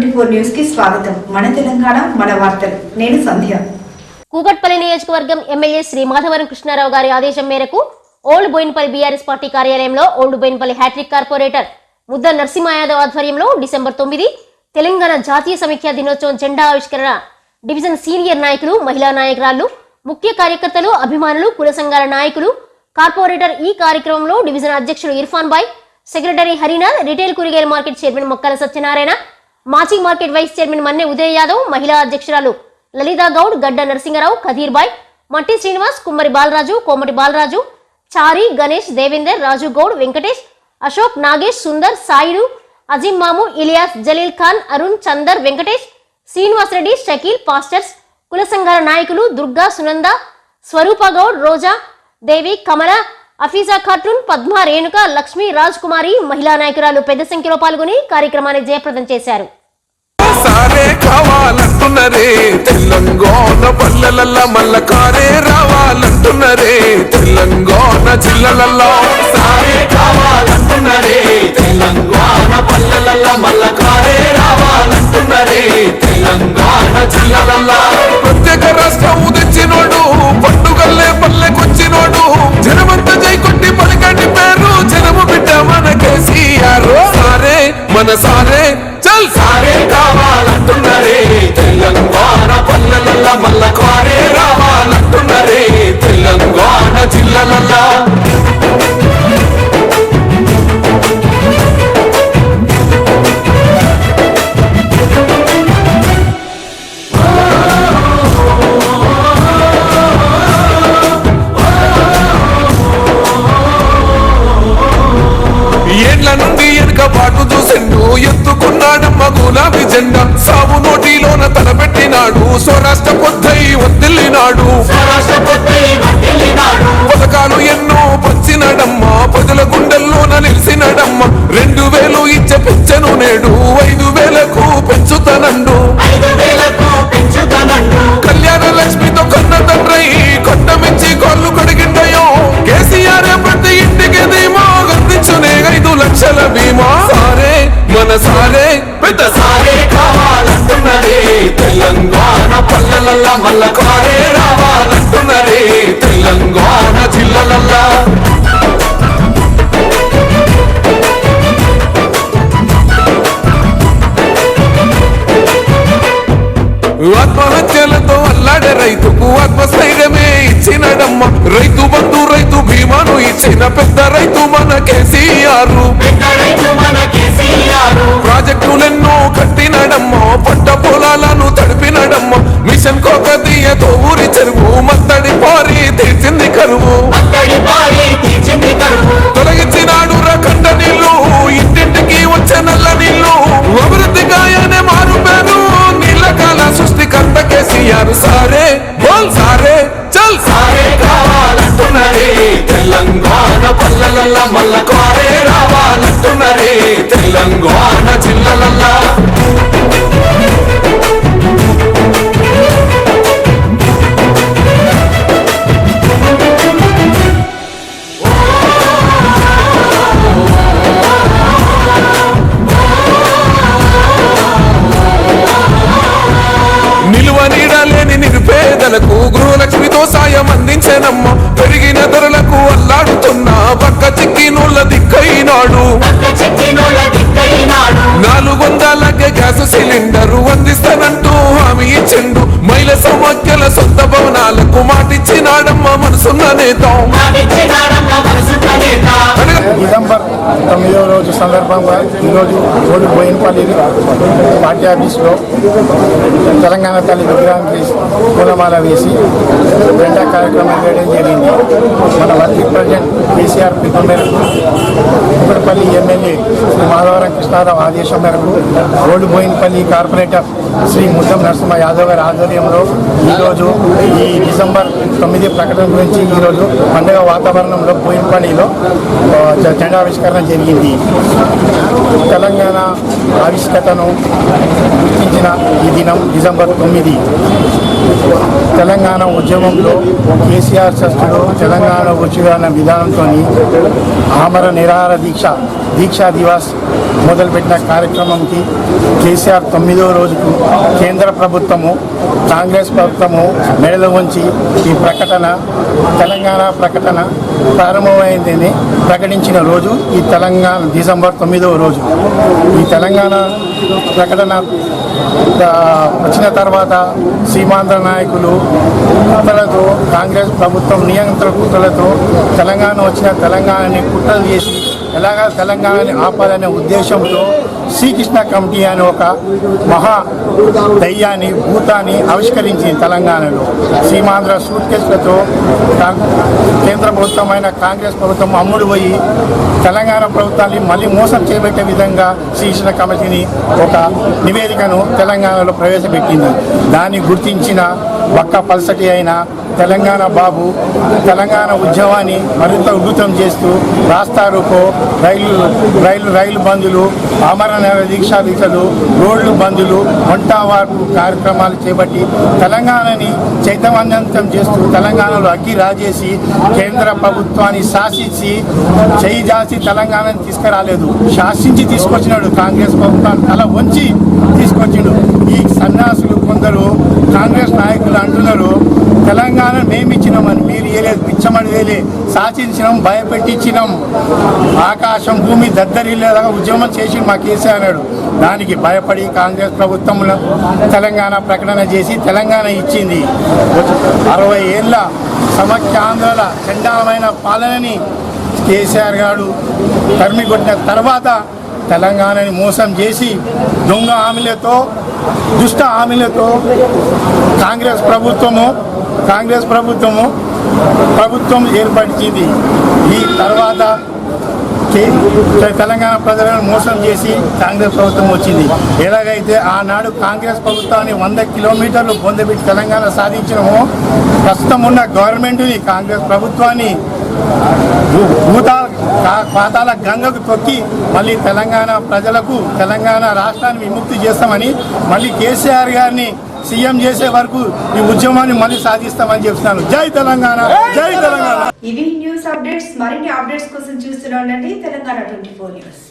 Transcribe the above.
Twenty four న్యూస్కి స్వాగతం. మన తెలంగాణ మన వార్తలు. నేను సంధ్య. కూకట్పల్లి నియోజకవర్గం ఎమ్మెల్యే శ్రీ మాధవరం కృష్ణారావు గారి ఆదేశం మేరకు ఓల్డ్ బోయిన్పల్లి బీఆర్ఎస్ పార్టీ కార్యాలయంలో old Bowenpally hat trick corporator Mudda Narasimha Yadav ఆధ్వర్యంలో డిసెంబర్ తొమ్మిది తెలంగాణ జాతీయ సమీక్ష దినోత్సవం జెండా ఆవిష్కరణ డివిజన్ సీనియర్ నాయకులు మహిళా నాయకురాలు ముఖ్య కార్యకర్తలు అభిమానులు కుల సంఘాల నాయకులు కార్పొరేటర్ ఈ కార్యక్రమంలో డివిజన్ అధ్యక్షుడు Irfan bye secretary Harinath retail కూరగాయల మార్కెట్ చైర్మన్ మొక్కల సత్యనారాయణ మాజీ market vice chairman Manne Uday Yadav మహిళా అధ్యక్షురాలు లలితా గౌడ్ గడ్డ నరసింగరావు ఖదీర్బాయ్ మట్టి శ్రీనివాస్ కుమ్మరి బాలరాజు కోమటి బాలరాజు చారి గణేష్ దేవేందర్ రాజు గౌడ్ వెంకటేష్ అశోక్ నాగేష్ సుందర్ సాయిడు అజీం మాము ఇలియాస్ జలీల్ ఖాన్ అరుణ్ చందర్ వెంకటేష్ శ్రీనివాస్ రెడ్డి షకీల్ పాస్టర్స్ కుల సంఘాల నాయకులు దుర్గా సునంద స్వరూప గౌడ్ రోజా దేవి కమల అఫీజా ఖాటూన్ పద్మ రేణుక లక్ష్మి రాజ్ కుమారి మహిళా నాయకురాలు పెద్ద సంఖ్యలో పాల్గొని కార్యక్రమాన్ని జయప్రదం చేశారు. కావాలంటున్నరే. తెలంగాణ పల్లెలల్ల మల్ల కారే రావాలంటున్నరే. తెలంగాణ జిల్లలల్లో సారే కావాలంటున్నరే. తెలంగాణ పల్లెలల్ల మల్ల కారే రావాలంటున్నరే. తెలంగాణ జిల్లలల్లో ప్రత్యేక రాష్ట్రం తెచ్చినోడు పండుగల్లే పల్లెకొచ్చినోడు. జనమంతా జై కొట్టి పలికండి పేరు జనము బిడ్డ మన కేసీఆర్. సారే మన సారే చల్ సారే. మల్ల కారే రావాలంటున్నరే తెలంగాణ జిల్లలల్లా. ఏండ్ల నుండి వెనుక పాటు చూసిండు ఎత్తుకున్నాడమ్మ గులాబీ జెండా. సాగు నోటిలోన తలపెట్టి తలపెట్టినాడు స్వరాష్ట్ర పొద్దై వదిలినాడు. పథకాలు ఎన్నో పంచినడమ్మ. ప్రజల గుండెల్లోన నిలిచినడమ్మ. రెండు వేలు ఇచ్చే పెంచెను నేడు. ఐదు వేలకు పెంచుతానండు. కళ్యాణ లక్ష్మితో కన్న తండ్రి కొండ మించి కొల్లు కడిగిండయో. కేసీఆర్ ప్రతి ఇంటికి ధీమా అందించునే ఐదు లక్షల బీమా. సారే మన సారే పెద్ద సారే కావాలంటున్నరే తెలంగాణ పల్లెలల్ల మల్ల కారే తెలంగాణ జిల్లలల్లా. ఆత్మహత్యలతో అల్లాడే రైతుకు ఆత్మస్థైర్యమే ఇచ్చినడమ్మ. రైతు బంధు రైతు బీమాను ఇచ్చిన పెద్ద రైతు మన కేసీఆర్. ప్రాజెక్టులెన్నో మత్తడి పారి తీర్చింది కరువు. తొలగించినాడు రకండ నీళ్ళు ఇంటింటికి వచ్చే నల్ల నీళ్ళు అభివృద్ధి గాయనే మారు పేరు నీళ్ళ కాల సృష్టికర్త కేసీఆర్ సారే బోల్ సారే చల్ సారే. కావాలంటున్నరే తెలంగాణ పల్లెలల్ల మల్ల కారే రావాలంటున్నరే తెలంగాణ మనసున్న డిసెంబర్ తొమ్మిదవ రోజు సందర్భంగా ఈరోజు ఓడి బోయినపల్లి పార్టీ ఆఫీస్లో తెలంగాణ తల్లి విగ్రహానికి పూలమాల వేసి జెండా కార్యక్రమం చేయడం జరిగింది. మన వర్కింగ్ ప్రెసిడెంట్ కేసీఆర్ పిలుపు మేరకు కుక్కడపల్లి ఎమ్మెల్యే శ్రీ మాధవరం కృష్ణారావు ఆదేశం మేరకు ఓల్డ్ బోయినపల్లి కార్పొరేటర్ శ్రీ ముద్దం నరసింహ యాదవ్ గారి ఆధ్వర్యంలో ఈరోజు ఈ డిసెంబర్ తొమ్మిది ప్రకటన గురించి ఈరోజు పండుగ వాతావరణంలో బోయినపల్లిలో ఆ, జెండావిష్కరణ జరిగింది. తెలంగాణ ఆవిష్కతను గుర్తించిన ఈ దినం డిసెంబర్ తొమ్మిది. తెలంగాణ ఉద్యమంలో కేసీఆర్ ట్రస్టులో తెలంగాణ ఉద్యమ విధానంతో ఆమర నిరాహార దీక్ష దీక్షా దివాస్ మొదలుపెట్టిన కార్యక్రమంకి కేసీఆర్ తొమ్మిదో రోజుకు కేంద్ర ప్రభుత్వము కాంగ్రెస్ ప్రభుత్వము మెడలు ఉంచి ఈ ప్రకటన తెలంగాణ ప్రకటన ప్రారంభమైందని ప్రకటించిన రోజు ఈ తెలంగాణ డిసెంబర్ తొమ్మిదవ రోజు. ఈ తెలంగాణ తెలంగాణ ప్రకటన వచ్చిన తర్వాత సీమాంధ్ర నాయకులు కుట్రలతో కాంగ్రెస్ ప్రభుత్వం నియంత్రణ కుట్రలతో తెలంగాణ వచ్చిన తెలంగాణని కుట్రలు చేసి ఎలాగా తెలంగాణని ఆపాలనే ఉద్దేశంతో శ్రీకృష్ణ కమిటీ అనే ఒక మహా దయ్యాన్ని భూతాన్ని ఆవిష్కరించింది తెలంగాణలో. సీమాంధ్ర సూట్కేసులతో కేంద్ర ప్రభుత్వమైన కాంగ్రెస్ ప్రభుత్వం అమ్ముడు పోయి తెలంగాణ ప్రభుత్వాన్ని మళ్ళీ మోసం చేపట్టే విధంగా శ్రీకృష్ణ కమిటీని ఒక నివేదికను తెలంగాణలో ప్రవేశపెట్టింది. దాన్ని గుర్తించిన బక్క పల్సటి అయిన తెలంగాణ బాబు తెలంగాణ ఉద్యమాన్ని మరింత ఉధృతం చేస్తూ రాస్తారోకో రైలు రైలు రైలు బందులు ఆమరణ దీక్షా దీక్షలు రోడ్లు బందులు వంట వార్పు కార్యక్రమాలు చేపట్టి తెలంగాణని చైతన్యవంతం చేస్తూ తెలంగాణలో అగ్గి రాజేసి కేంద్ర ప్రభుత్వాన్ని శాసించి చేయి జాసి తెలంగాణని తీసుకురాలేదు. శాసించి తీసుకొచ్చినాడు కాంగ్రెస్ ప్రభుత్వాన్ని తల వంచి తీసుకొచ్చిండు. ఈ సన్యాసులు కొందరు కాంగ్రెస్ నాయకులు అంటున్నారు. తెలంగాణ మేము ఇచ్చినామని మీరు ఇవ్వలేదు పిచ్చమని వేలే శాసించినాం భయపెట్టించినాం. ఆకాశం భూమి దద్దరిల్లేదాకా ఉద్యమం చేసి మా కేసీఆర్ అన్నాడు. దానికి భయపడి కాంగ్రెస్ ప్రభుత్వంలో తెలంగాణ ప్రకటన చేసి తెలంగాణ ఇచ్చింది. అరవై ఏళ్ళ సమైక్యాంధ్రుల చండాలమైన పాలనని కేసీఆర్ గారు తరిమి కొట్టిన తర్వాత తెలంగాణని మోసం చేసి దొంగ హామీలతో దుష్ట హామీలతో కాంగ్రెస్ ప్రభుత్వము కాంగ్రెస్ ప్రభుత్వము ప్రభుత్వం ఏర్పరిచింది. ఈ తర్వాత తెలంగాణ ప్రజలను మోసం చేసి కాంగ్రెస్ ప్రభుత్వం వచ్చింది. ఎలాగైతే ఆనాడు కాంగ్రెస్ ప్రభుత్వాన్ని వంద కిలోమీటర్లు పొందబెట్టి తెలంగాణ సాధించినమో ప్రస్తుతం ఉన్న గవర్నమెంట్ని కాంగ్రెస్ ప్రభుత్వాన్ని భూతాల పాతాల గంగకు తొక్కి మళ్ళీ తెలంగాణ ప్రజలకు తెలంగాణ రాష్ట్రాన్ని విముక్తి చేస్తామని మళ్ళీ కేసీఆర్ గారిని సీఎం చేసే వరకు ఈ ఉద్యమాన్ని మళ్ళీ సాధిస్తామని చెప్తున్నాను. జై తెలంగాణ జై తెలంగాణ. ఇవి న్యూస్ అప్డేట్స్ మరిన్ని అప్డేట్స్ కోసం చూస్తూనే తెలంగాణ ట్వంటీ ఫోర్ న్యూస్.